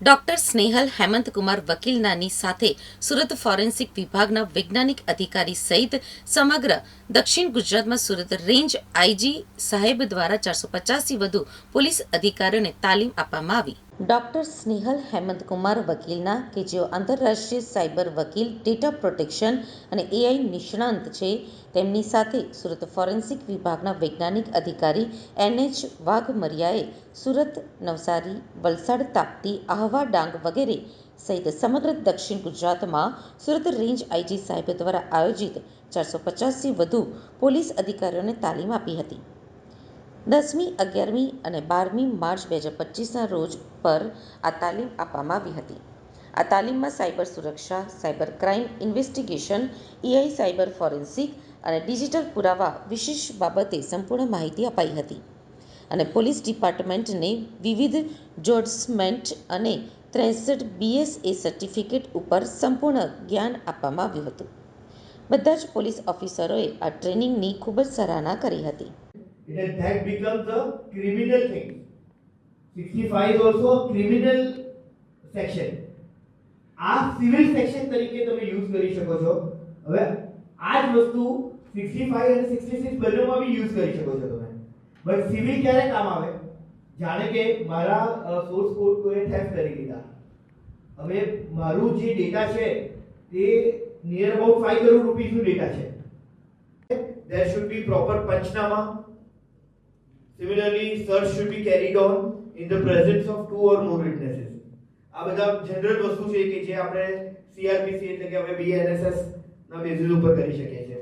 Doctor Snehal Hemantkumar વકીલનાની સાથે Surat forensic વિભાગના વૈજ્ઞાનિક અધિકારી સહિત સમગ્ર દક્ષિણ ગુજરાતમાં સુરત રેન્જ આઈજી સાહેબ દ્વારા ચારસો પચાસથી વધુ પોલીસ અધિકારીઓને તાલીમ આપવામાં આવી. ડોક્ટર સ્નેહલ હેમંતકુમાર વકીલના કે જેઓ આંતરરાષ્ટ્રીય સાયબર વકીલ, ડેટા પ્રોટેક્શન અને એઆઈ નિષ્ણાંત છે, તેમની સાથે સુરત ફોરેન્સિક વિભાગના વૈજ્ઞાનિક અધિકારી એનએચ વાઘમરિયાએ સુરત નવસારી, વલસાડ તાપ્તી, આહવા ડાંગ વગેરે સહિત સમગ્ર દક્ષિણ ગુજરાતમાં સુરત રેન્જ આઈજી સાહેબ દ્વારા આયોજિત ચારસો પચાસથી વધુ પોલીસ અધિકારીઓને તાલીમ આપી હતી. દસમી, અગિયારમી અને બારમી માર્ચ બે હજાર પચીસના રોજ પર આ તાલીમ આપવામાં આવી હતી. આ તાલીમમાં સાયબર સુરક્ષા, cyber crime investigation, AI, cyber forensic અને ડિજિટલ પુરાવા વિશેષ બાબતે સંપૂર્ણ માહિતી અપાઈ હતી અને પોલીસ ડિપાર્ટમેન્ટને વિવિધ જોડ્સમેન્ટ અને ત્રેસઠ બીએસએ સર્ટિફિકેટ ઉપર સંપૂર્ણ જ્ઞાન આપવામાં આવ્યું હતું. બધા જ પોલીસ ઓફિસરોએ આ ટ્રેનિંગની ખૂબ જ સરાહના કરી હતી. It has that becomes a criminal thing. 65 is also criminal section. આ સિવિલ સેક્શન તરીકે તમે યુઝ કરી શકો છો. હવે આ જ વસ્તુ 65 અને 66 બંનેમાં બી યુઝ કરી શકો છો તમે. બટ સિવિલ ક્યારે કામ આવે? જાણે કે મારા સોર્સ કોડ કોઈએ થેફ્ટ કરી દીધા. હવે મારું જે ડેટા છે, તે નિયર અબાઉટ 5 કરોડ રૂપીસનું ડેટા છે. There should be proper panchnama Similarly, search should be carried on in the presence of two or more witnesses. આ બધા જનરલ વસ્તુ છે કે જે આપણે સીઆરપીસી એટલે કે હવે બીએનએસએસ ના બેઝિસ ઉપર કરી શકીએ